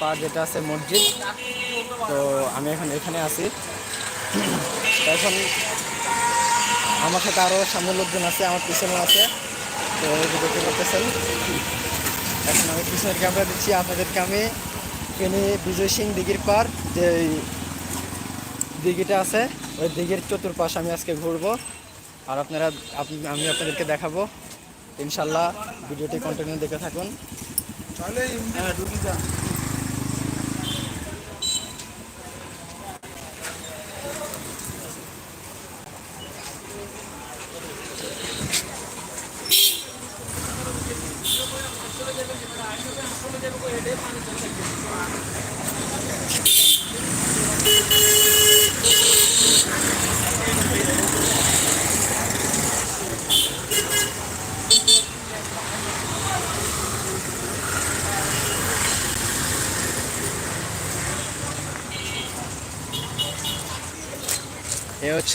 পা যেটা আছে মসজিদ। তো আমি এখন এখানে আছি। এখন আমার সাথে আরও সামনে লোকজন আছে আমার পিছনেও আছে। তো দেখতে পাচ্ছেন। এখন আমি পিছনের ক্যামেরা দিচ্ছি আপনাদেরকে আমি এনে বিজয় সিং দিঘির পার যে দিঘিটা আছে ওই দিঘির চতুর্পাশ আমি আজকে ঘুরবো। আর আপনারা আপ- আমি আপনাদেরকে দেখাবো। ইনশাল্লাহ ভিডিওটি কন্টিনিউ দেখে থাকুন। হ্যাঁ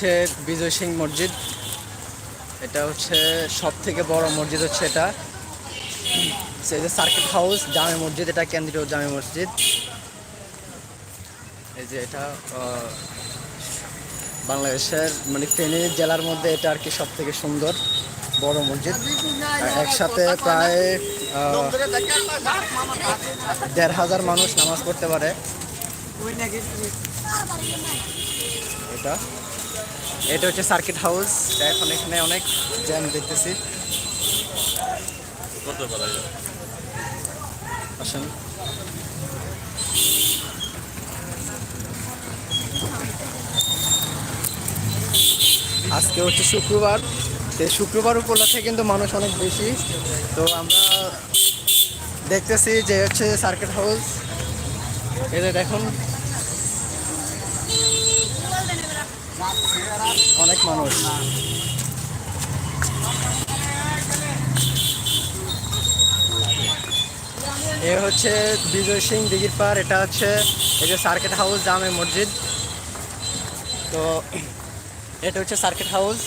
হচ্ছে বিজয় সিং মসজিদ। এটা হচ্ছে সব থেকে বড় মসজিদ হচ্ছে এটা। সে যে সার্কিট হাউস জামে মসজিদ, এটা কেন্দ্রীয় জামে মসজিদ। এই যে এটা বাংলাদেশের মানে ফেনী জেলার মধ্যে এটা আর কি সব থেকে সুন্দর, বড় মসজিদ। একসাথে প্রায় দেড় হাজার মানুষ নামাজ পড়তে পারে। এটা। এটা হচ্ছে সার্কিট হাউস এখন এখানে অনেক জ্যাম দেখতেছি। আসেন। আজকে হচ্ছে শুক্রবার। তো শুক্রবার উপলক্ষে কিন্তু মানুষ অনেক বেশি। তো আমরা দেখতেছি যে হচ্ছে সার্কিট হাউস এই যে দেখুন এ হচ্ছে বিজয় সিং দিঘির পার, এটা হচ্ছে এই যে সার্কিট হাউস জামে মসজিদ। তো এটা হচ্ছে সার্কিট হাউস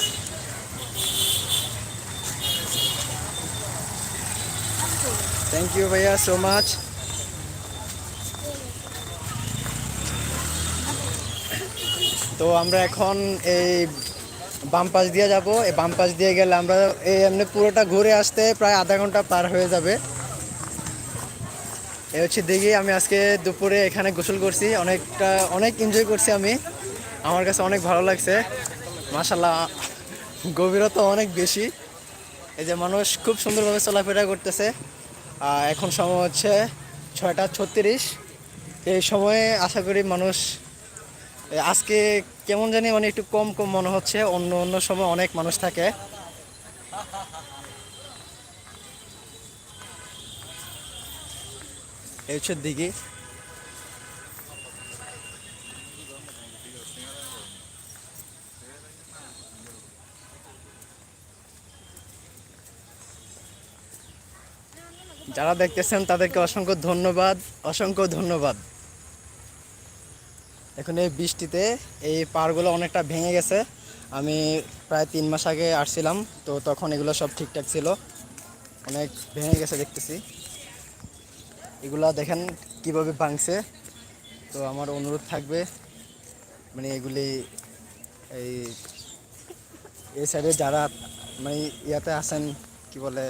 থ্যাংক ইউ ভাইয়া সো মাচ তো আমরা এখন এই বাম পাশ দিয়ে যাব। এই বাম পাশ দিয়ে গেলে আমরা এই এমনি পুরোটা ঘুরে আসতে প্রায় আধা ঘণ্টা পার হয়ে যাবে। এই হচ্ছে দেখি আমি আজকে দুপুরে এখানে গোসল করছি। অনেকটা অনেক এনজয় করছি আমি। আমার কাছে অনেক ভালো লাগছে। মাসাল্লাহ গভীরতা অনেক বেশি। এই যে মানুষ খুব সুন্দরভাবে চলাফেরা করতেছে। আহ, এখন সময় হচ্ছে ছয়টা ছত্রিশ। এই সময়ে আশা করি মানুষ এ, আজকে কেমন জানি মানে একটু কম কম মনে হচ্ছে, অন্য অন্য সময় অনেক মানুষ থাকে। এই হচ্ছে দিঘি। যারা দেখতেছেন তাদেরকে অসংখ্য ধন্যবাদ অসংখ্য ধন্যবাদ। এখন এই বৃষ্টিতে এই পাড়গুলো অনেকটা ভেঙে গেছে। আমি প্রায় তিন মাস আগে আসছিলাম, তো তখন এগুলো সব ঠিকঠাক ছিল। অনেক ভেঙে গেছে দেখতেছি। এগুলা দেখেন কীভাবে ভাঙছে। তো আমার অনুরোধ থাকবে মানে এগুলি এই এই সাইডে যারা মানে ইয়াতে আছেন, কি বলে,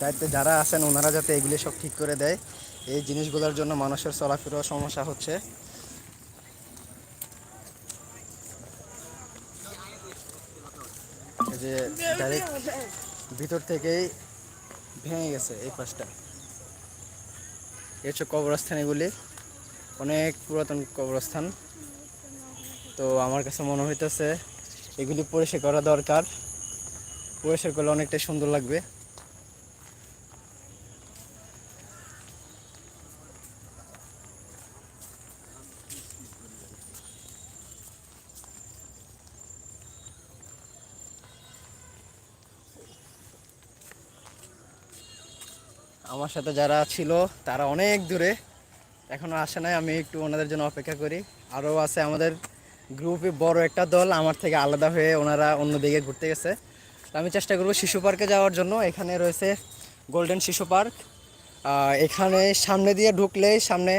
দায়িত্বে যারা আছেন, ওনারা যাতে এগুলি সব ঠিক করে দেয়। এই জিনিসগুলোর জন্য মানুষের চলাফেরার সমস্যা হচ্ছে। যে ডাইরেক্ট ভিতর থেকেই ভেঙে গেছে এই পাশটা। এই হচ্ছে কবরস্থান এগুলি। অনেক পুরাতন কবরস্থান। তো আমার কাছে মনে হইতেছে, এগুলি পরিষ্কার করা দরকার। পরিষ্কার করলে অনেকটাই সুন্দর লাগবে। আমার সাথে যারা ছিল, তারা অনেক দূরে। এখনও আসে নাই, আমি একটু ওনাদের জন্য অপেক্ষা করি। আরও আছে আমাদের গ্রুপে বড় একটা দল, আমার থেকে আলাদা হয়ে ওনারা অন্য দিকে ঘুরতে গেছে। তো আমি চেষ্টা করব শিশু পার্কে যাওয়ার জন্য। এখানে রয়েছে গোল্ডেন শিশু পার্ক এখানে সামনে দিয়ে ঢুকলেই সামনে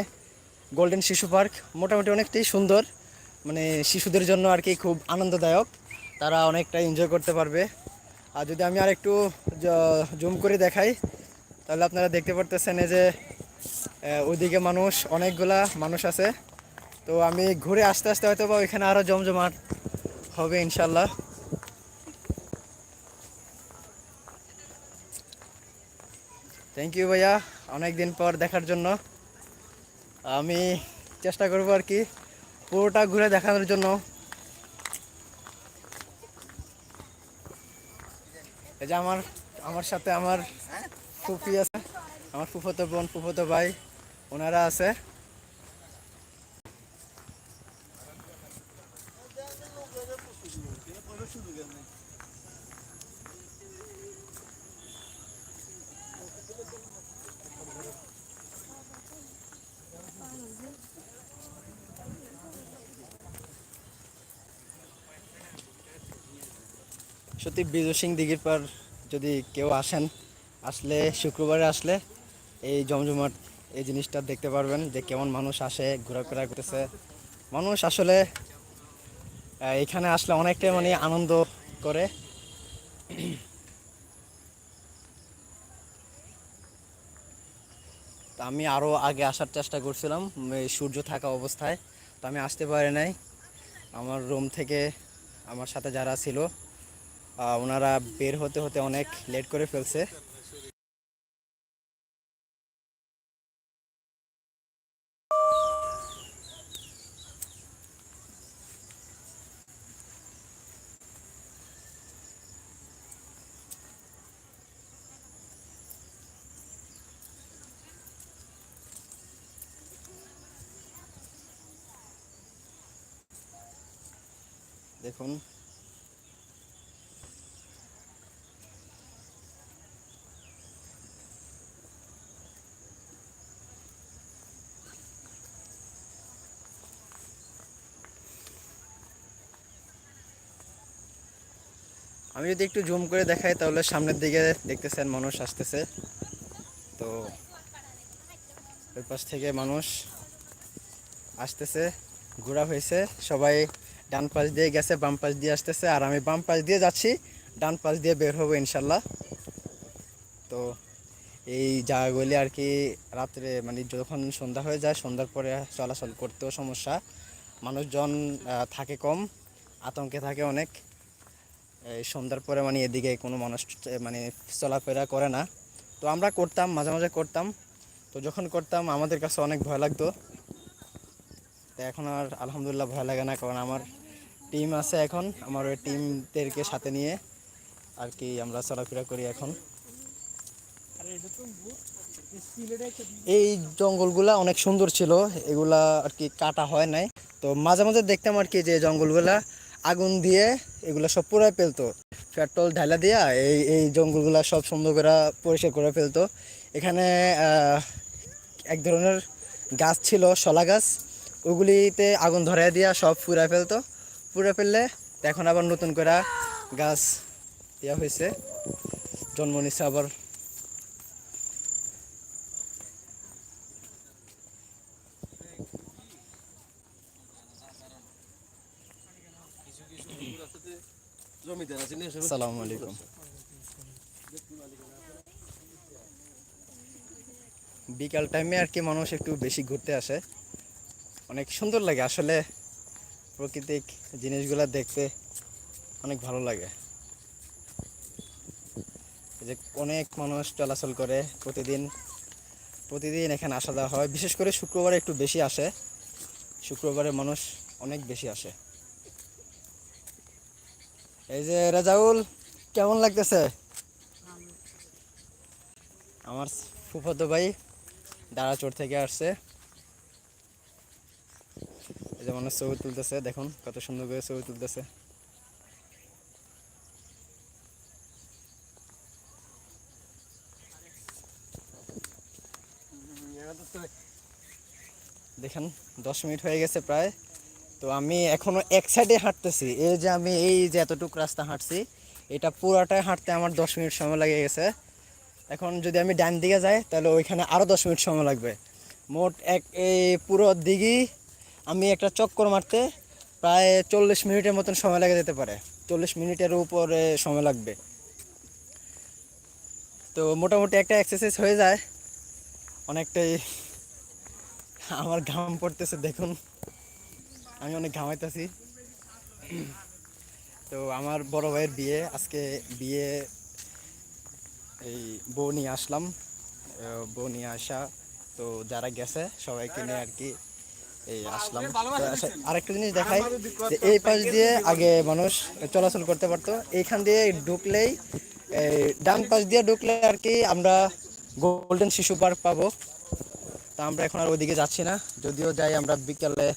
গোল্ডেন শিশু পার্ক মোটামুটি অনেকটাই সুন্দর। মানে শিশুদের জন্য আর কি খুব আনন্দদায়ক। তারা অনেকটা এনজয় করতে পারবে। আর যদি আমি আর একটু জুম করে দেখাই তাহলে আপনারা দেখতে পারতেছেন এই যে ওইদিকে মানুষ, অনেকগুলা মানুষ আছে। তো আমি ঘুরে আস্তে আস্তে হয়তো বা ওইখানে আরও জমজমাট হবে ইনশাল্লাহ থ্যাংক ইউ ভাইয়া অনেক দিন পর দেখার জন্য। আমি চেষ্টা করব আর কি, পুরোটা ঘুরে দেখানোর জন্য। এই যে আমার আমার সাথে আমার ফুফি আছে, আমার ফুফতো বোন, ফুফতো ভাই, ওনারা আছে। সত্যি, বিজু সিং দিঘির পর যদি কেউ আসেন আসলে, শুক্রবারে আসলে এই জমজমাট, এই জিনিসটা দেখতে পারবেন যে কেমন মানুষ আসে, ঘোরাফেরা করতেছে। মানুষ আসলে এখানে আসলে অনেকটাই মানে আনন্দ করে। আমি আরও আগে আসার চেষ্টা করছিলাম সূর্য থাকা অবস্থায়। তো আমি আসতে পারি নাই। আমার রুম থেকে আমার সাথে যারা ছিল ওনারা বের হতে হতে অনেক লেট করে ফেলছে। দেখুন। আমি যদি একটু জুম করে দেখাই, তাহলে সামনের দিকে দেখতেছেন মানুষ আসতেছে। তো ওই পাশ থেকে মানুষ আসতেছে, ঘোরা হয়েছে। সবাই ডান পাশ দিয়ে গেছে, বাম পাশ দিয়ে আসতেছে। আর আমি বাম পাশ দিয়ে যাচ্ছি, ডান পাশ দিয়ে বের হব ইনশাল্লাহ। তো এই জায়গাগুলি আর কি রাত্রে মানে যখন সন্ধ্যা হয়ে যায়, সন্ধ্যার পরে চলাচল করতেও সমস্যা। মানুষজন থাকে কম, আতঙ্কে থাকে অনেক। এই সন্ধ্যার পরে মানে এদিকে কোনো মানুষ মানে চলাফেরা করে না। তো আমরা করতাম, মাঝে মাঝে করতাম। তো যখন করতাম, আমাদের কাছে অনেক ভয় লাগতো। তো এখন আর আলহামদুলিল্লাহ ভয় লাগে না, কারণ আমার টিম আছে এখন, আমার ওই টিমদেরকে সাথে নিয়ে আর কি আমরা চলাফেরা করি এখন। এই জঙ্গলগুলা অনেক সুন্দর ছিল, এগুলা আর কি কাটা হয় নাই। তো মাঝে মাঝে দেখতাম আর কি যে জঙ্গলগুলা আগুন দিয়ে এগুলা সব পুরাই ফেলতো। পেট্রোল ঢালা দিয়া এই এই জঙ্গলগুলা সব সুন্দর করে পরিষ্কার করে ফেলতো। এখানে এক ধরনের গাছ ছিল, শলা গাছ। ওগুলিতে আগুন ধরাই দিয়া সব পুরা ফেলতো। পুরা ফেললে এখন আবার নতুন করে গাছ ইয়া হয়েছে জন্ম নিচ্ছে আবার। আলাইকুম। বিকাল টাইমে আর কি মানুষ একটু বেশি ঘুরতে আসে। অনেক সুন্দর লাগে। আসলে প্রাকৃতিক জিনিসগুলো দেখতে অনেক ভালো লাগে। এই যে অনেক মানুষ চলাচল করে প্রতিদিন প্রতিদিন এখানে আসা যাওয়া হয়। বিশেষ করে শুক্রবারে একটু বেশি আসে। শুক্রবারে মানুষ অনেক বেশি আসে। এই যে রাজাউল কেমন লাগতেছে? আমার ফুফাতো ভাই দাঁড়াচোর থেকে আসছে। এই যে মানুষ ছবি তুলতেছে, দেখুন কত সুন্দর করে ছবি তুলতেছে। দেখেন, দশ মিনিট হয়ে গেছে প্রায়। তো আমি এখনও এক সাইডে হাঁটতেছি। এই যে আমি এই যে এতটুকু রাস্তা হাঁটছি, এটা পুরাটাই হাঁটতে আমার দশ মিনিট সময় লেগে গেছে। এখন যদি আমি ডান দিকে যাই, তাহলে ওইখানে আরও দশ মিনিট সময় লাগবে। মোট এক, এই পুরো দিঘি আমি একটা চক্কর মারতে প্রায় চল্লিশ মিনিটের মতন সময় লেগে যেতে পারে। চল্লিশ মিনিটের উপরে সময় লাগবে। তো মোটামুটি একটা এক্সারসাইজ হয়ে যায়। অনেকটাই আমার ঘাম পড়তেছে, দেখুন। আমি অনেক ঘামাইতেছি। তো আমার বড় ভাইয়ের বিয়ে, আজকে বিয়ে এই বউ নিয়ে আসলাম। বউ নিয়ে আসা, তো যারা গেছে সবাইকে নিয়ে আর কি এই আসলাম। আরেকটা জিনিস দেখাই যে এই পাশ দিয়ে আগে মানুষ চলাচল করতে পারতো এইখান দিয়ে ঢুকলেই ডান পাশ দিয়ে ঢুকলে আর কি আমরা গোল্ডেন শিশু পার্ক পাবো। তা আমরা এখন আর ওইদিকে যাচ্ছি না যদিও যাই আমরা বিকালে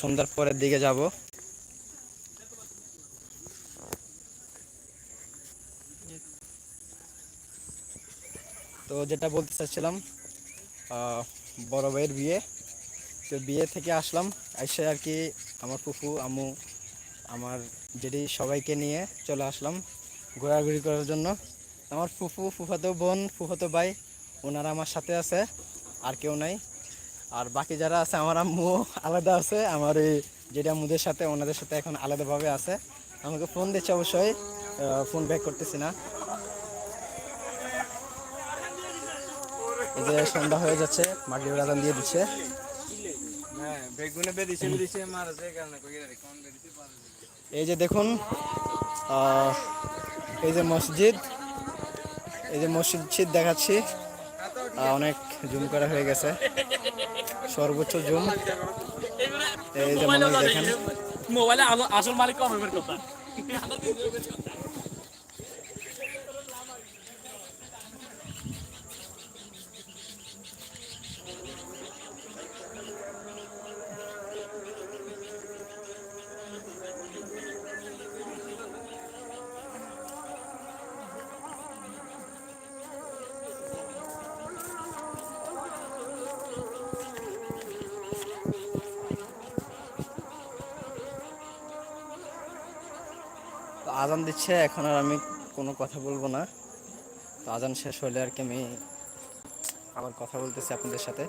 সন্ধ্যার পরের দিকে যাব। তো যেটা বলতে চাচ্ছিলাম আহ, বড় ভাইয়ের বিয়ে। তো বিয়ে থেকে আসলাম, এসে আর কি আমার ফুফু, আম্মু, আমার যেটি সবাইকে নিয়ে চলে আসলাম ঘোরাঘুরি করার জন্য। আমার ফুফু, ফুফাতো বোন, ফুফাতো ভাই, ওনারা আমার সাথে আছে, আর কেউ নাই। আর বাকি যারা আছে, আমার আম্মু আলাদা আছে, আমার এই যেটা আম্মুদের সাথে, ওনাদের সাথে এখন আলাদাভাবে আছে। আমাকে ফোন দিচ্ছে অবশ্যই ফোন ব্যাক করতেছি না। এই যে সন্ধ্যা হয়ে যাচ্ছে মাগরিব আজান দিয়ে দিচ্ছে। এই যে দেখুন আহ, এই যে মসজিদ এই যে মসজিদ দেখাচ্ছি অনেক জুম করা হয়ে গেছে সর্বোচ্চ জুম। এই যে মানুষ দেখেন। মোবাইলে আসল মালিক কম কথা। দিচ্ছে এখন আর আমি কোনো কথা বলব না। তো আজান শেষ হলে আর কি আমি আবার কথা বলতেছি আপনাদের সাথে।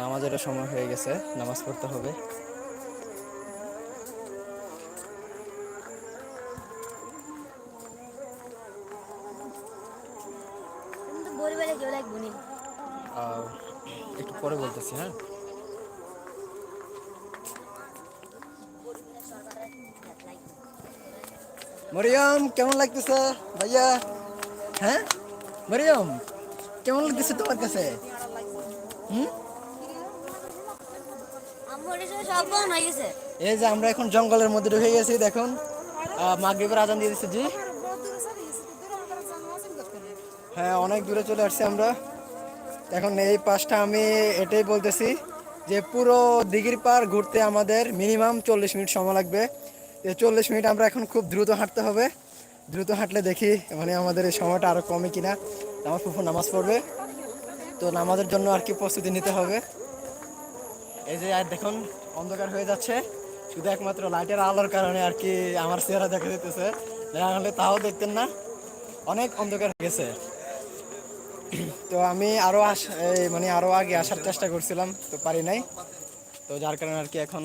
নামাজেরও সময় হয়ে গেছে নামাজ পড়তে হবে। একটু পরে বলতেছি হ্যাঁ? মরিয়ম কেমন লাগতেছে? ভাইয়া হ্যাঁ? মরিয়ম কেমন লাগতেছে তোমার কাছে? হুম? এই যে আমরা এখন জঙ্গলের মধ্যে ঢুকে গেছি দেখুন। মাগরিবের আজান দিয়ে দিচ্ছে জি? হ্যাঁ অনেক দূরে চলে আসছি আমরা। এখন এই পাশটা আমি এটাই বলতেছি যে পুরো দিঘির পার ঘুরতে আমাদের মিনিমাম চল্লিশ মিনিট সময় লাগবে। চল্লিশ মিনিট আমরা এখন খুব দ্রুত হাঁটতে হবে। দ্রুত হাঁটলে দেখি মানে আমাদের এই সময়টা আরও কমে কিনা। আমার ফুফু নামাজ পড়বে। তো নামাজের জন্য আর কি প্রস্তুতি নিতে হবে। এই যে আর দেখুন, অন্ধকার হয়ে যাচ্ছে। শুধু একমাত্র লাইটের আলোর কারণে আর কি আমার চেহারা দেখা যেতেছে হলে তাও দেখতেন না। অনেক অন্ধকার হয়ে গেছে। তো আমি আরও আস মানে আরও আগে আসার চেষ্টা করছিলাম, তো পারি নাই। তো যার কারণে আর কি এখন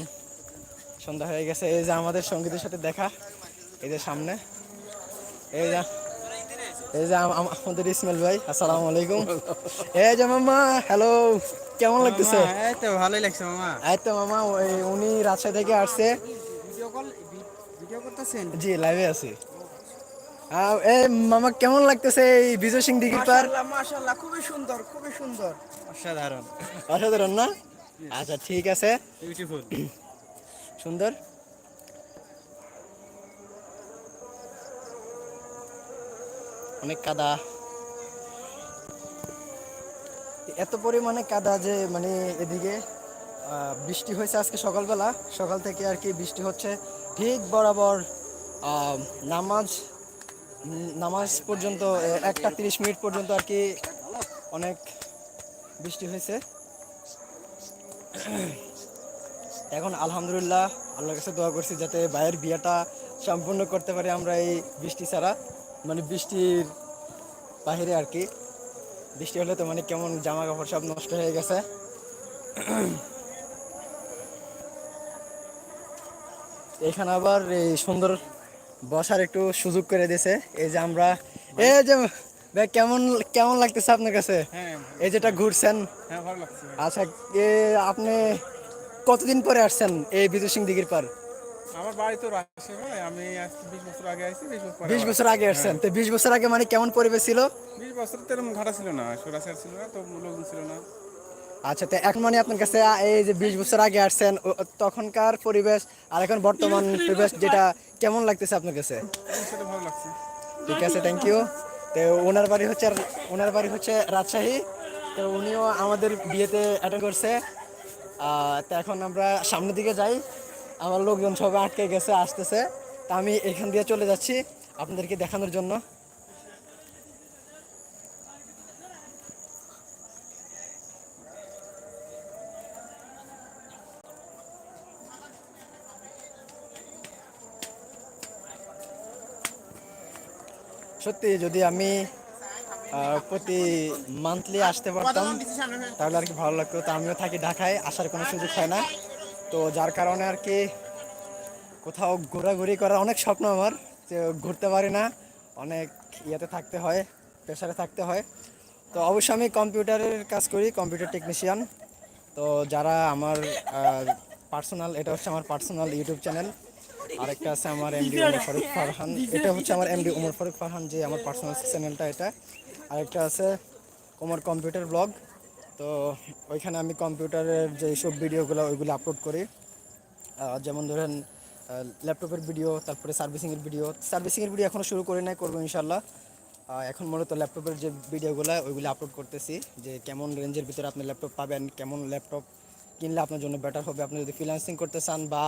সন্ধ্যা হয়ে গেছে। এই যে আমাদের সঙ্গীতের সাথে দেখা। এই যে সামনে। এই যে এই যে আম- আম- আমাদের ইসমাইল ভাই আসসালামু আলাইকুম। এই যে মামা হ্যালো। কেমন লাগতেছে? এই তো ভালোই লাগছে মামা। এই তো মামা ওই উনি রাজশাহী থেকে আসছে। ভিডিও কল ভিডিও করতেছেন? জি লাইভে আছি। এই মামা কেমন লাগতেছে এই বিজয় সিং দিঘির পার মাশাআল্লাহ খুবই সুন্দর খুবই সুন্দর। অসাধারণ। অসাধারণ না? আচ্ছা ঠিক আছে। বিউটিফুল সুন্দর। অনেক কাদা। এত পরিমাণে কাদা যে মানে এদিকে বৃষ্টি হয়েছে আজকে সকালবেলা। সকাল থেকে আর কি বৃষ্টি হচ্ছে। ঠিক বরাবর নামাজ নামাজ পর্যন্ত একটা তিরিশ মিনিট পর্যন্ত আর কি অনেক বৃষ্টি হয়েছে। এখন আলহামদুলিল্লাহ আল্লাহর কাছে দোয়া করছি যাতে ভাইয়ের বিয়েটা সম্পূর্ণ করতে পারি আমরা এই বৃষ্টি ছাড়া। মানে বৃষ্টির বাহিরে আর কি। বৃষ্টি হলে তো মানে কেমন জামা কাপড় সব নষ্ট হয়ে গেছে। এখানে আবার এই সুন্দর বসার একটু সুযোগ করে দিয়েছে। এই যে আমরা এই যে ভাই কেমন কেমন লাগতেছে আপনার কাছে? হ্যাঁ এই যেটা ঘুরছেন। হ্যাঁ আচ্ছা এ আপনি কতদিন পরে আসছেন এই বিদ্যুৎ সিং দিঘির পার? আমার বাড়ি তো রাজশাহী ভাই। আমি আজকে বিশ বছর আগে আসছি বিশ বছর বিশ বছর আগে আসছেন। তো বিশ বছর আগে মানে কেমন পরিবেশ ছিল? বিশ বছর তো এরকম ঘাটা ছিল না সরাসরি ছিল না তো লোকজন ছিল না। আচ্ছা তো এখন মানে আপনার কাছে এই যে বিশ বছর আগে আসছেন তখনকার পরিবেশ আর এখন বর্তমান পরিবেশ যেটা কেমন লাগতেছে আপনার কাছে? সেটা ভালো লাগছে। ঠিক আছে থ্যাংক ইউ তো ওনার বাড়ি হচ্ছে ওনার বাড়ি হচ্ছে রাজশাহী। তো উনিও আমাদের বিয়েতে অ্যাটেন্ড করছে। তো এখন আমরা সামনের দিকে যাই। আমার লোকজন সবাই আটকে গেছে, আসতেছে। তা আমি এখান দিয়ে চলে যাচ্ছি আপনাদেরকে দেখানোর জন্য। সত্যি যদি আমি প্রতি মান্থলি আসতে পারতাম, তাহলে আর কি ভালো লাগতো। তো আমিও থাকি ঢাকায়, আসার কোনো সুযোগ হয় না। তো যার কারণে আর কি কোথাও ঘোরাঘুরি করার অনেক স্বপ্ন আমার, যে ঘুরতে পারি না, অনেক ইয়েতে থাকতে হয় প্রেশারে থাকতে হয়। তো অবশ্যই আমি কম্পিউটারের কাজ করি, কম্পিউটার টেকনিশিয়ান তো যারা আমার পার্সোনাল এটা হচ্ছে আমার পার্সোনাল ইউটিউব চ্যানেল আরেকটা আছে আমার এমডি উমর ফারুক ফারহান এটা হচ্ছে আমার এমডি উমর ফারুক ফারহান যে আমার পার্সোনাল চ্যানেলটা এটা। আরেকটা আছে ওমর কম্পিউটার ব্লগ। তো ওইখানে আমি কম্পিউটারের যে সব ভিডিওগুলো, ওইগুলো আপলোড করি। যেমন ধরেন ল্যাপটপের ভিডিও, তারপরে সার্ভিসিংয়ের ভিডিও। সার্ভিসিংয়ের ভিডিও এখনও শুরু করি নাই, করব ইনশাল্লাহ এখন মূলত ল্যাপটপের যে ভিডিওগুলো, ওইগুলো আপলোড করতেছি। যে কেমন রেঞ্জের ভিতরে আপনি ল্যাপটপ পাবেন, কেমন ল্যাপটপ কিনলে আপনার জন্য বেটার হবে। আপনি যদি ফ্রিল্যান্সিং করতে চান বা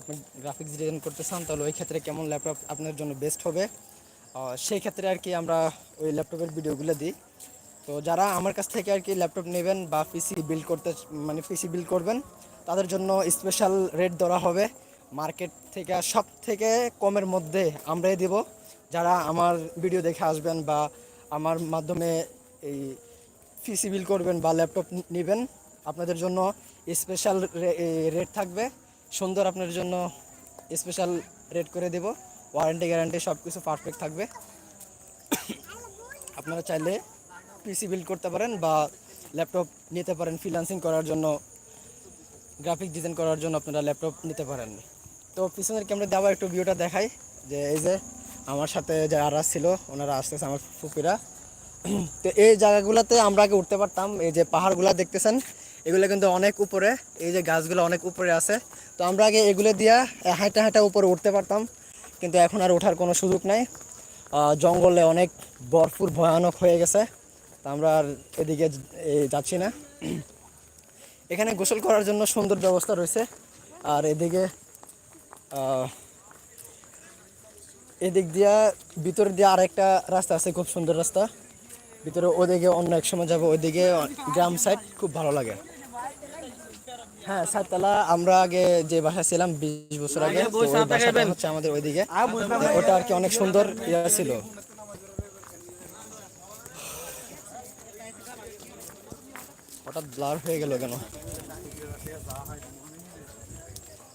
আপনি গ্রাফিক্স ডিজাইন করতে চান, তাহলে ওই ক্ষেত্রে কেমন ল্যাপটপ আপনার জন্য বেস্ট হবে। সেই ক্ষেত্রে আর কি আমরা ওই ল্যাপটপের ভিডিওগুলো দিই। তো যারা আমার কাছ থেকে আর কি ল্যাপটপ নেবেন বা পিসি বিল্ড করতে মানে পিসি বিল্ড করবেন, তাদের জন্য স্পেশাল রেট ধরা হবে। মার্কেট থেকে সব থেকে কমের মধ্যে আমরাই দেব। যারা আমার ভিডিও দেখে আসবেন বা আমার মাধ্যমে এই পিসি বিল করবেন বা ল্যাপটপ নেবেন, আপনাদের জন্য স্পেশাল রেট থাকবে। সুন্দর আপনার জন্য স্পেশাল রেট করে দেব। ওয়ারেন্টি গ্যারান্টি সব কিছু পারফেক্ট থাকবে। আপনারা চাইলে পিসি বিল্ড করতে পারেন বা ল্যাপটপ নিতে পারেন ফ্রিল্যান্সিং করার জন্য গ্রাফিক ডিজাইন করার জন্য আপনারা ল্যাপটপ নিতে পারেন। তো পিছনের ক্যামেরা দেওয়া একটু ভিউটা দেখাই, যে এই যে আমার সাথে যারা ছিল, ওনারা আসতেছে আমার ফুপিরা তো এই জায়গাগুলোতে আমরা আগে উঠতে পারতাম, এই যে পাহাড়গুলো দেখতেছেন, এগুলো কিন্তু অনেক উপরে, এই যে গাছগুলো অনেক উপরে আছে। তো আমরা আগে এগুলো দিয়া হাঁটা হাঁটা উপরে উঠতে পারতাম। কিন্তু এখন আর ওঠার কোনো সুযোগ নাই। জঙ্গলে অনেক ভরপুর ভয়ানক হয়ে গেছে। তা আমরা আর এদিকে যাচ্ছি না। এখানে গোসল করার জন্য সুন্দর ব্যবস্থা রয়েছে। আর এদিকে এদিক দিয়া, ভিতর দিয়ে আরেকটা রাস্তা আছে, খুব সুন্দর রাস্তা। ভিতরে ওদিকে অন্য এক সময় যাব ওইদিকে গ্রাম সাইড খুব ভালো লাগে। হ্যাঁ সাততলা। আমরা আগে যে বাসা ছিলাম বিশ বছর আগে হচ্ছে আমাদের ওইদিকে। ওটা আর কি অনেক সুন্দর ইয়া ছিল। হঠাৎ ব্লার হয়ে গেল কেন?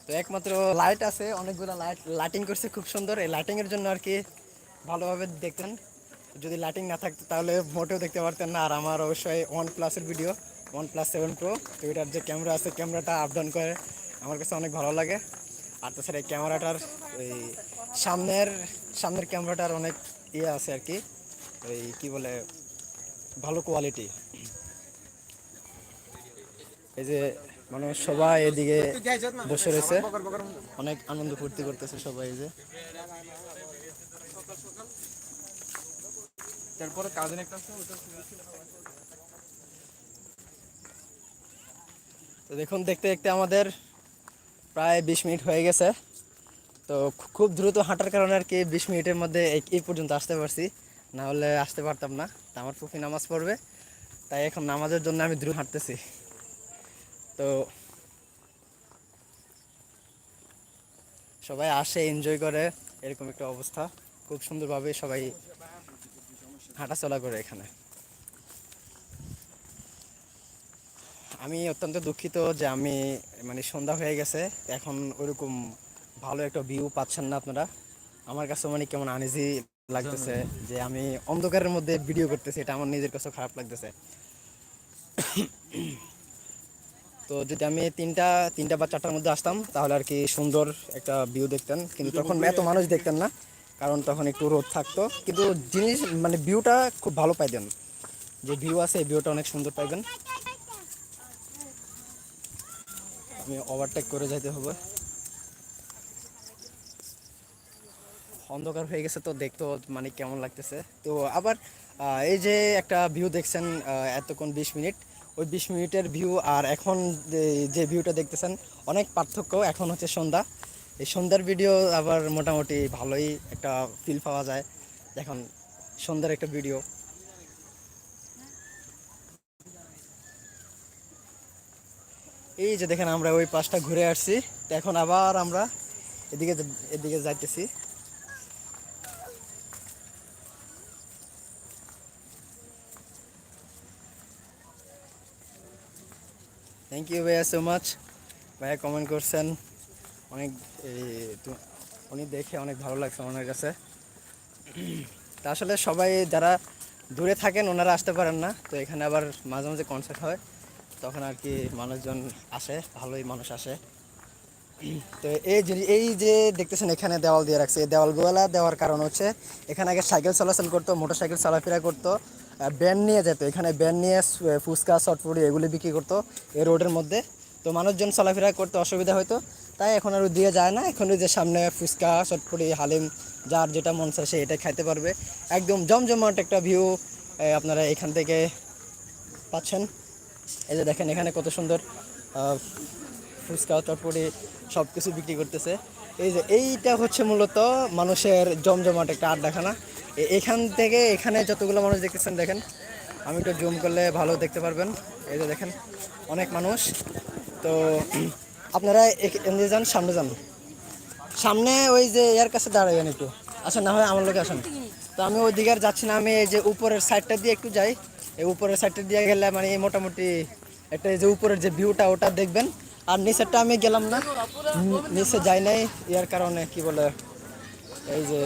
তো একমাত্র লাইট আছে অনেকগুলো লাইট লাইটিং করছে খুব সুন্দর। এই লাইটিং এর জন্য আর কি ভালোভাবে দেখতেন। যদি লাইটিং না থাকতো তাহলে মোটেও দেখতে পারতেন না। আর আমার অবশ্যই ওয়ান প্লাসের video one plus seven pro তো এটার যে ক্যামেরা আছে ক্যামেরাটা আপ ডাউন করে আমার কাছে অনেক ভালো লাগে। আর তাছাড়া এই ক্যামেরাটার ওই সামনের সামনের ক্যামেরাটার অনেক ইয়ে আছে আর কি ওই কি বলে, ভালো কোয়ালিটি এই যে মানে সবাই এদিকে বসে রয়েছে, অনেক আনন্দ ফুর্তি করতেছে সবাই এই যে। তারপরে কাজিন একটা আছে, ওটা তো দেখুন, দেখতে দেখতে আমাদের প্রায় বিশ মিনিট হয়ে গেছে। তো খুব দ্রুত হাঁটার কারণে আর কি বিশ মিনিটের মধ্যে এই- পর্যন্ত আসতে পারছি। না হলে আসতে পারতাম না। তা আমার ফুফি নামাজ পড়বে। তাই এখন নামাজের জন্য আমি দ্রুত হাঁটতেছি। তো সবাই আসে এনজয় করে। এরকম একটা অবস্থা। খুব সুন্দরভাবে সবাই হাঁটাচলা করে এখানে। আমি অত্যন্ত দুঃখিত যে আমি মানে সন্ধ্যা হয়ে গেছে এখন ওইরকম ভালো একটা ভিউ পাচ্ছেন না আপনারা। আমার কাছে মানে কেমন আনিজি লাগতেছে যে আমি অন্ধকারের মধ্যে ভিডিও করতেছি এটা আমার নিজের কাছে খারাপ লাগতেছে। তো যদি আমি তিনটা তিনটা বা চারটার মধ্যে আসতাম তাহলে আর কি সুন্দর একটা ভিউ দেখতেন। কিন্তু তখন এত মানুষ দেখতেন না কারণ তখন একটু রোদ থাকতো। কিন্তু জিনিস মানে ভিউটা খুব ভালো পাইতেন। যে ভিউ আছে এই ভিউটা অনেক সুন্দর পাইবেন। আমি ওভারটেক করে যাইতে হবে। অন্ধকার হয়ে গেছে তো দেখতে মানে কেমন লাগতেছে। তো আবার এই যে একটা ভিউ দেখছেন এতক্ষণ বিশ মিনিট, ওই বিশ মিনিটের ভিউ আর এখন যে ভিউটা দেখতেছেন, অনেক পার্থক্য এখন হচ্ছে সন্ধ্যা। এই সন্ধ্যার ভিডিও আবার মোটামুটি ভালোই একটা ফিল পাওয়া যায়। এখন সন্ধ্যার একটা ভিডিও এই যে দেখেন, আমরা ওই পাশটা ঘুরে আসছি। তো এখন আবার আমরা এদিকে এদিকে যাইতেছি। থ্যাংক ইউ ভাইয়া সো মাচ ভাইয়া কমেন্ট করছেন, অনেক উনি দেখে অনেক ভালো লাগছে ওনার কাছে। তা আসলে সবাই যারা দূরে থাকেন, ওনারা আসতে পারেন না। তো এখানে আবার মাঝে মাঝে কনসার্ট হয়। তখন আর কি মানুষজন আসে, ভালোই মানুষ আসে। তো এই যে এই যে দেখতেছেন, এখানে দেওয়াল দিয়ে রাখছে। এই দেওয়ালগুলা দেওয়ার কারণ হচ্ছে, এখানে আগে সাইকেল চলাচল করতো মোটর সাইকেল চলাফেরা করতো ব্যান নিয়ে যেত। এখানে ব্যান নিয়ে ফুচকা শর্টপুরি এগুলি বিক্রি করতো এই রোডের মধ্যে। তো মানুষজন চলাফেরা করতে অসুবিধা হতো তাই এখন আর দিয়ে যায় না। এখন যে সামনে ফুচকা শর্টপুরি হালিম, যার যেটা মন চায় সে এটাই খাইতে পারবে। একদম জমজমাট একটা ভিউ আপনারা এখান থেকে পাচ্ছেন। এই যে দেখেন এখানে কত সুন্দর ফুচকা চটপটি সব কিছু বিক্রি করতেছে। এই যে এইটা হচ্ছে মূলত মানুষের জমজমাট একটা আড্ডাখানা। এখান থেকে এখানে যতগুলো মানুষ দেখতেছেন, দেখেন, আমি একটু জুম করলে ভালো দেখতে পারবেন। এই যে দেখেন, অনেক মানুষ। তো আপনারা এমনি যান, সামনে যান। সামনে ওই যে এর কাছে দাঁড়াবেন একটু। আসেন না হয় আমার লোকে আসেন। তো আমি ওই দিকে আর যাচ্ছি না, আমি এই যে উপরের সাইডটা দিয়ে একটু যাই। এই উপরের সাইডটা দিয়ে গেলে মানে মোটামুটি একটা যে উপরের যে ভিউটা ওটা দেখবেন। আর নিচেরটা আমি গেলাম না। নিচে যাই নাই, ইয়ার কারণে কি বলে, এই যে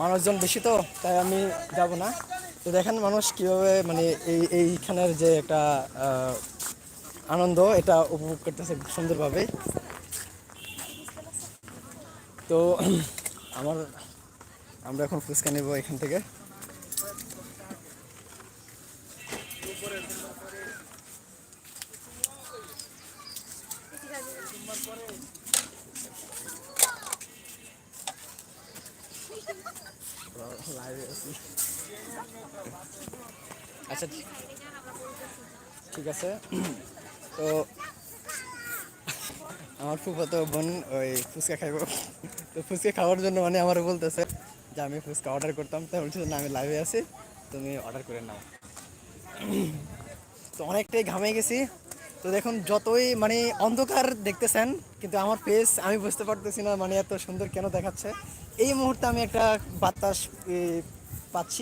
মানুষজন বেশি তো, তাই আমি যাব না। তো দেখেন মানুষ কীভাবে মানে এই, এইখানের যে একটা আনন্দ, এটা উপভোগ করতেছে সুন্দরভাবে। তো, আমার, আমরা এখন ফুচকা নেব এখান থেকে লাইভে আছি আচ্ছা ঠিক- আছে। তো আমার ফুফাতো বোন ওই ফুচকা খাইব। তো ফুচকা খাওয়ার জন্য মানে আমার বলতেছে যে আমি ফুচকা অর্ডার করতাম তাই বলছে, না, আমি লাইভে আছি, তুমি অর্ডার করে নাও। তো অনেকটাই ঘামে গেছি। তো দেখুন, যতই মানে অন্ধকার দেখতেছেন, কিন্তু আমার ফেস আমি বুঝতে পারতেছি না মানে এত সুন্দর কেন দেখাচ্ছে। এই মুহূর্তে আমি একটা বাতাস পাচ্ছি।